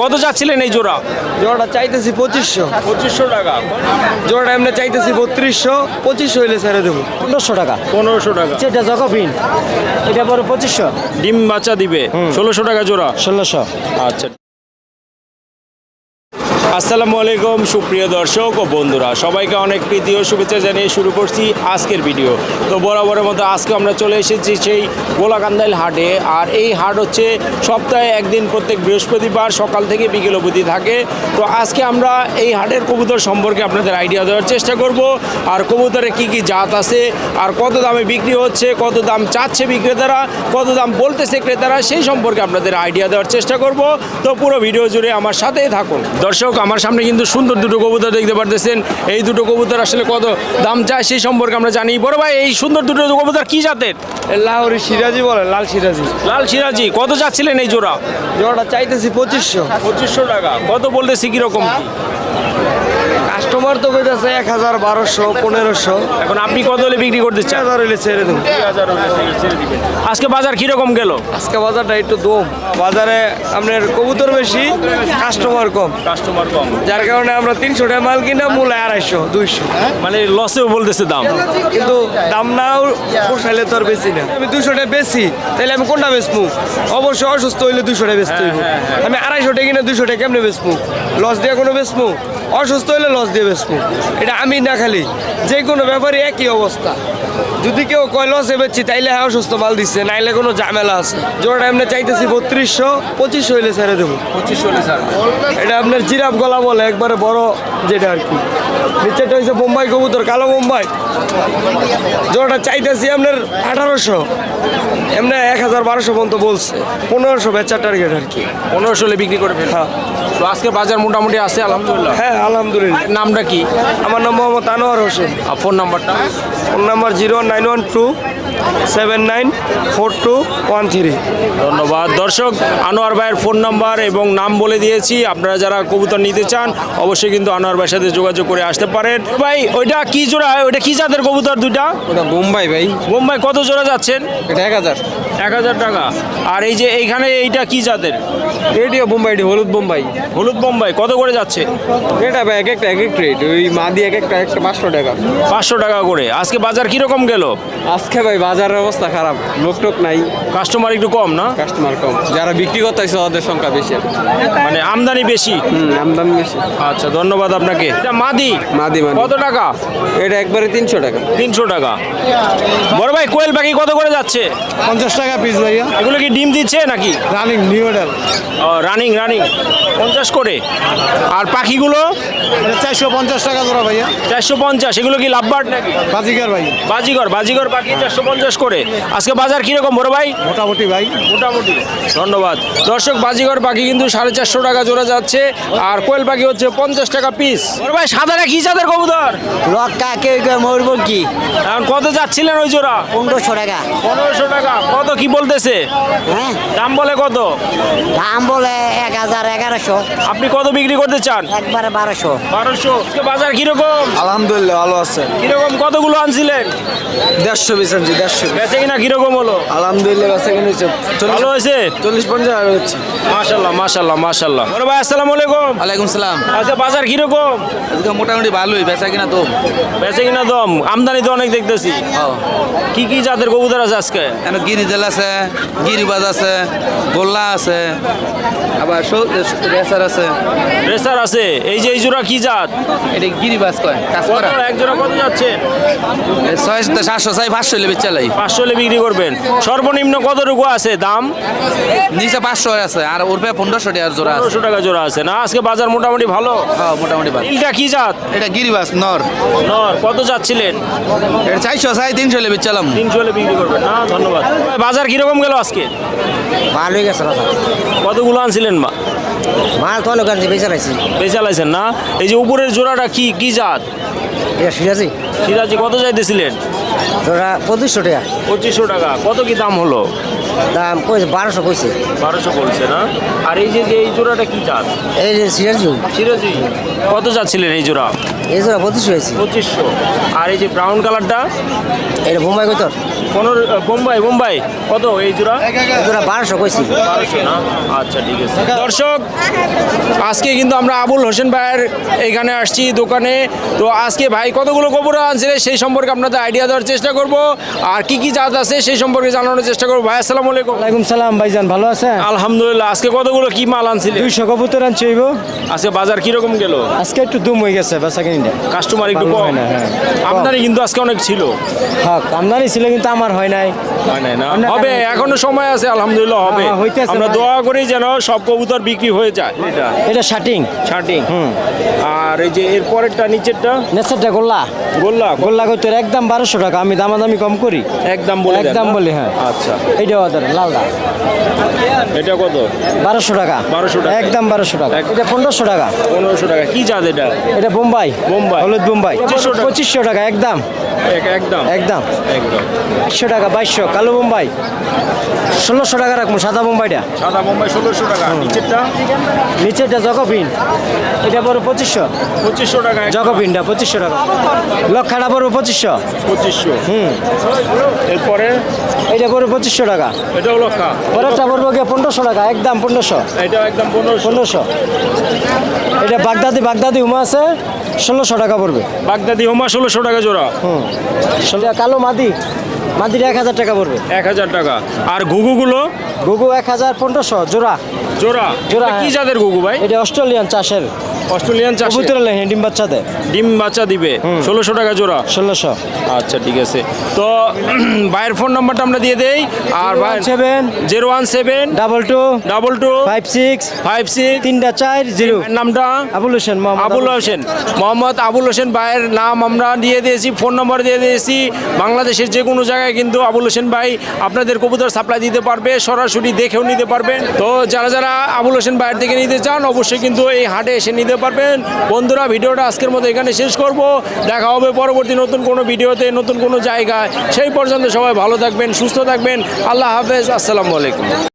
কত চাচ্ছিলেন এই জোড়া? জোড়াটা চাইতেছি পঁচিশশো। পঁচিশশো টাকা। জোড়াটা এমনি চাইতেছি বত্রিশশো পঁচিশশো হইলে ছেড়ে দেবো। পনেরোশো টাকা। পনেরোশো টাকা। সেটা জকবিন এটা পরে পঁচিশশো। ডিম বাচ্চা দিবে। ষোলোশো টাকা জোড়া। ষোলোশো। আচ্ছা। আসসালামু আলাইকুম, সুপ্রিয় দর্শক ও বন্ধুরা। সবাইকে অনেক প্রীতি ও শুভেচ্ছা জানিয়ে শুরু করছি আজকের ভিডিও। তো বরাবরের মতো আজকে আমরা চলে এসেছি সেই গোলাকান্দাইল হাটে। আর এই হাট হচ্ছে সপ্তাহে একদিন প্রত্যেক বৃহস্পতিবার সকাল থেকে বিকেল অবধি থাকে। তো আজকে আমরা এই হাটের কবুতর সম্পর্কে আপনাদের আইডিয়া দেওয়ার চেষ্টা করব। আর কবুতরে কি কি জাত আছে, আর কত দামে বিক্রি হচ্ছে, কত দাম চাচ্ছে বিক্রেতারা, কত দাম বলতেছে ক্রেতারা, সেই সম্পর্কে আপনাদের আইডিয়া দেওয়ার চেষ্টা করব। তো পুরো ভিডিও জুড়ে আমার সাথেই থাকুন। দর্শক আমার সামনে কিন্তু সুন্দর দুটো কবুতর দেখতে পারতেছেন। এই দুটো কবুতর আসলে কত দাম চায় সেই সম্পর্কে আমরা জানি। বড় ভাই এই সুন্দর দুটো কবুতর কি জাতের? লাহোরি সিরাজি বলে লাল সিরাজি। লাল সিরাজি। কত চাচ্ছিলেন এই জোড়া? জোড়াটা চাইতেছি পঁচিশশো। পঁচিশশো টাকা। কত বলতেছি কীরকম? কাস্টমার তো কইতাছে এক হাজার বারোশো পনেরোশো। এখন আপনি কত হলে বিক্রি করতে চার চান হাজার হইলে ছেড়ে দেবো। আজকে বাজার কীরকম গেল? আজকে বাজারটা একটু দম। বাজারে আপনার কবুতর বেশি কাস্টমার কম। কাস্টমার কম। যার কারণে আমরা তিনশো টাকা মাল কিনা মূল আড়াইশো দুইশো। মানে লসেও বলতেছে দাম। কিন্তু দাম নাও পোষাইলে তো আর বেশি না। আমি দুশো টাকা বেশি তাহলে আমি কোনটা বেচবো অবশ্যই অসুস্থ হইলে দুশো টাকা বেচতে হইব। আমি আড়াইশো টাকা কিনে দুশো টাকা কেমনে বেচবো লস দিয়ে কোনো বেচবো অসুস্থ হলে লস দিয়ে বেচবো এটা আমি না খালি, যে কোনো ব্যাপারে একই অবস্থা। যদি কেউ কয় লসে বেচছি তাইলে হ্যাঁ অসুস্থ মাল দিচ্ছে নাইলে কোনো ঝামেলা আছে। জোড়াটা এমনি চাইতেছি বত্রিশশো পঁচিশশো হইলে ছেড়ে দেবো। পঁচিশ চল্লিশ এটা আপনার জিরাফ গলা বলে একবারে বড় যেটা আর কি। নিচেটা হচ্ছে বোম্বাই কবুতর কালো বোম্বাই। জোড়াটা চাইতেছি আপনার আঠারোশো। এমনি এক হাজার বারোশো পর্যন্ত বলছে পনেরোশো বেচার টার্গেট আর কি। পনেরোশো হলে বিক্রি করে হ্যাঁ। তো আজকে বাজার মোটামুটি আছে আলহামদুলিল্লাহ। হ্যাঁ আলহামদুলিল্লাহ। নামটা কি? আমার নাম মোহাম্মদ আনোয়ার হোসেন। আর ফোন নাম্বারটা? Phone number zero nine one two seven nine four two one three. ধন্যবাদ। দর্শক আনোয়ার ভাইয়ের ফোন নাম্বার এবং নাম বলে দিয়েছি। আপনারা যারা কবুতর নিতে চান অবশ্যই কিন্তু আনোয়ার ভাইয়ের সাথে যোগাযোগ করে আসতে পারেন। ভাই ওইটা কি জোড়া? ওইটা কি জাতের কবুতর দুইটা? ওটা বোম্বাই ভাই। বোম্বাই কত জোড়া যাচ্ছেন? এটা এক হাজার। এক হাজার টাকা। আর এই যে এইখানে এইটা কি জাতের? এটিও বোম্বাই এটি হলুদ বোম্বাই। হলুদ বোম্বাই কত করে যাচ্ছে? এটা ভাই এক একটা এক এক রেট। ওই মা দিয়ে এক একটা একটা পাঁচশো টাকা। পাঁচশো টাকা করে। আজকে বাজার কীরকম গেল? আজকে ভাই বাজারের অবস্থা খারাপ লোক টোক নাই। কাস্টমার একটু কম না? কাস্টমার কম। যারা বিক্রি করতে আসছে ওদের সংখ্যা বেশি। মানে আমদানি বেশি? হুম আমদানি বেশি। আচ্ছা ধন্যবাদ আপনাকে। এটা মাদি? মাদি মানে কত টাকা? এটা একবারে তিনশো টাকা। তিনশো টাকা। বড় ভাই কোয়েল পাখি কত করে যাচ্ছে? পঞ্চাশ টাকা পিস ভাইয়া। এগুলো কি ডিম দিচ্ছে নাকি? Running new model running running পঞ্চাশ করে। আর পাখিগুলো? চারশো পঞ্চাশ টাকা জোড়া ভাইয়া। চারশো পঞ্চাশ। এগুলো কি লাভবার্ড নাকি? বাজিকার ভাই। বাজিগর বাজিগর পাখি চারশো পঞ্চাশ করে। আজকে বাজার কীরকম বড় ভাই? মোটামুটি ভাই। মোটামুটি। ধন্যবাদ। দর্শক বাজিগর পাখি কিন্তু সাড়ে চারশো টাকা জোড়া যাচ্ছে আর কোয়েল পাখি হচ্ছে পঞ্চাশ টাকা পিস বড় ভাই সাদাটা কি জাতের কবুতর? কেউ কেউ ময়ূরপঙ্খী এখন কত যাচ্ছিলেন ওই জোড়া? পনেরোশো টাকা। পনেরোশো টাকা। কত কি বলতেছে? হ্যাঁ? দাম বলে কত? দাম বলে এক হাজার এগারোশো। আপনি কত বিক্রি করতে চান? একবারে বারোশো। বারোশো। আজকে বাজার কীরকম? আলহামদুলিল্লাহ ভালো আছে। কীরকম কতগুলো আনছিলেন? দেড়শো বিশ আনছি দেড়শো বেচে কিনা কীরকম হলো? আলহামদুলিল্লাহ বেচা কিনেছে ভালো হয়েছে? চল্লিশ পঞ্চাশ হচ্ছে। মাশাল্লাহ মাশাল্লাহ মাশাল্লাহ বড় ভাই আসসালামু আলাইকুম। ওয়ালাইকুম সালাম। আচ্ছা বাজার কীরকম? আজকে মোটামুটি ভালোই বেচা কিনা বেচে কিনা দম? আমদানি তো অনেক দেখতেছি। কি কি জাতের কবুতর আছে আজকে? গিরিজেল আছে গিরিবাজ আছে গোল্লা আছে আবার রেসার আছে। রেসার আছে? এই যে এই জোড়া কি জাত? এটা গিরিবাজ কয় কাজ কত করা? এক জোড়া কত যাচ্ছে? ছয় সাতশো চাই পাঁচশো লেবে চালাই পাঁচশো হলে বিক্রি করবেন। সর্বনিম্ন কতটুকু আছে? দাম? নিচে পাঁচশো আছে আর ওর পে পনেরোশো টাকা জোড়া আছে। পনেরোশো টাকা জোড়া আছে না? আজকে বাজার মোটামুটি ভালো? হ্যাঁ মোটামুটি ভালো। নীলটা কি জাত? এটা গিরিবাজ নর। নর। কত যাচ্ছিলেন এটা চারশো সাড়ে তিনশো লেবে চালাম তিনশো হলে বিক্রি করবেন না? ধন্যবাদ। বাজার কীরকম গেল আজকে? ভালোই গেছে বাজার। কতগুলো আনছিলেন মা? মাল তো অনেক আনছি বেঁচে রাখছি বেচালাইছেন না? এই যে উপরের জোড়াটা কি কি জাত? এটা সিরাজি সিরাজি কত চাইতেছিলেন? পঁচিশশো টাকা। পঁচিশশো টাকা। কত কি দাম হলো? দাম কইছে বারোশো কইছে। বারোশো বলছে না? আর এই যে যে এই জোড়াটা কি জাত? এই যে সিরাজি। সিরাজি। কত যাচ্ছিলেন এই জোড়া? এই জোড়া পঁচিশশো হয়েছে। পঁচিশশো। আর এই যে ব্রাউন কালারটা এটা বোম্বাই কত পনেরো বোম্বাই বোম্বাই। কত এই জোড়া? জোড়া বারোশো কইছি। বারোশো না? আচ্ছা ঠিক আছে। দর্শক আজকে কিন্তু আমরা আবুল হোসেন ভাইয়ের এখানে আসছি দোকানে। তো আজকে ভাই কতগুলো গোবর আনছে সেই সম্পর্কে আপনাদের আইডিয়া দেওয়ার চেষ্টা করব। আর কি কি জাত আছে সেই সম্পর্কে জানানোর চেষ্টা করব। ভাই আসসালামু আলাইকুম। ওয়ালাইকুম সালাম ভাইজান ভালো আছেন? আলহামদুলিল্লাহ আজকে কতগুলো কি মাল আনছিলেন? দুইশো কবুতর আনছি আজকে বাজার কীরকম গেল? আজকে একটু দুম হয়ে গেছে বেচা কাস্টমার একটু কম। না, হ্যাঁ। আমদানি কিন্তু আজকে অনেক ছিল। হক আমদানি ছিল কিন্তু আমার হয় নাই। হয় হবে এখনও সময় আছে আলহামদুলিল্লাহ হবে। হ্যাঁ, আমরা দোয়া করি যেন সব কবুতর বিক্রি হয়ে যায়। এটা। এটা ছাটি হুম। আর এই যে এর পরেরটা নিচেরটা? নেচারটা গোল্লা। গোল্লা? গোল্লা কত একদম বারোশো টাকা আমি দামাদামি কম করি। একদম বলে একদম? বলি হ্যাঁ। আচ্ছা। এইটা ওদের লালদা এটা কত? বারোশো টাকা। বারোশো টাকা। একদম বারোশো টাকা। এটা পনেরোশো টাকা। পনেরোশো টাকা। কি জাত এটা? এটা বোম্বাই বোম্বাই। হলুদ বোম্বাই। 2500 পঁচিশশো টাকা একদম। এক- একদম। একশো টাকা বাইশশো। কালো বোম্বাই। ষোলোশো টাকা রাখব সাদা বোম্বাইটা। সাদা বোম্বাই ষোলোশো টাকা। নিচেরটা? নিচেরটা জকপিন এটা বড় পঁচিশশো। পঁচিশশো টাকা জকপিনটা পঁচিশশো টাকা। লক্ষাটা পড়ব পঁচিশশো। পঁচিশশো। হুম। এরপরে? এটা পড়বে পঁচিশশো টাকা। এটাও লক্ষা। পরেরটা পড়ব গিয়ে পনেরোশো টাকা একদম পনেরোশো। এটা একদম পনেরোশো। পনেরোশো। এটা বাগদাদি বাগদাদি উমা আছে। ষোলোশো টাকা পড়বে। বাগদাদি হোমা ষোলোশো টাকা জোড়া। হুম। কালো মাদি মাদির এক হাজার টাকা পড়বে। এক হাজার টাকা। আর ঘুঘুগুলো? ঘুঘু এক হাজার পনেরোশো জোড়া। জোড়া। জোড়া, কি যাদের জাতের ঘুঘু ভাই? এটা অস্ট্রেলিয়ান চাষের। অস্ট্রেলিয়ান চাষ। কবুতর লেহে ডিম বাচ্চাতে? ডিম বাচ্চা দিবে। ষোলোশো টাকা জোড়া। ষোলোশো। আচ্ছা ঠিক আছে। তো ভাইয়ের ফোন নাম্বারটা আমরা দিয়ে দেই। আর ভাই seven. Zero one seven. Double two. Double two. Five six. Five six. তিনটা চার জিরো। নামটা? আবুল হোসেন আবুল হোসেন। মোহাম্মদ আবুল হোসেন ভাইয়ের নাম আমরা দিয়ে দিয়েছি ফোন নম্বর দিয়ে দিয়েছি। বাংলাদেশের যে কোনো জায়গায় কিন্তু আবুল হোসেন ভাই আপনাদের কবুতর সাপ্লাই দিতে পারবে সরাসরি দেখেও নিতে পারবেন তো যারা যারা আবুল হোসেন ভাইয়ের থেকে নিতে চান অবশ্যই কিন্তু এই হাটে এসে নিতে পারবেন। বন্ধুরা, ভিডিওটা আজকের মতো এখানে শেষ করব। দেখা হবে পরবর্তী নতুন কোনো ভিডিওতে, নতুন কোনো জায়গায়। সেই পর্যন্ত সবাই ভালো থাকবেন, সুস্থ থাকবেন। আল্লাহ হাফেজ, আসসালামু আলাইকুম।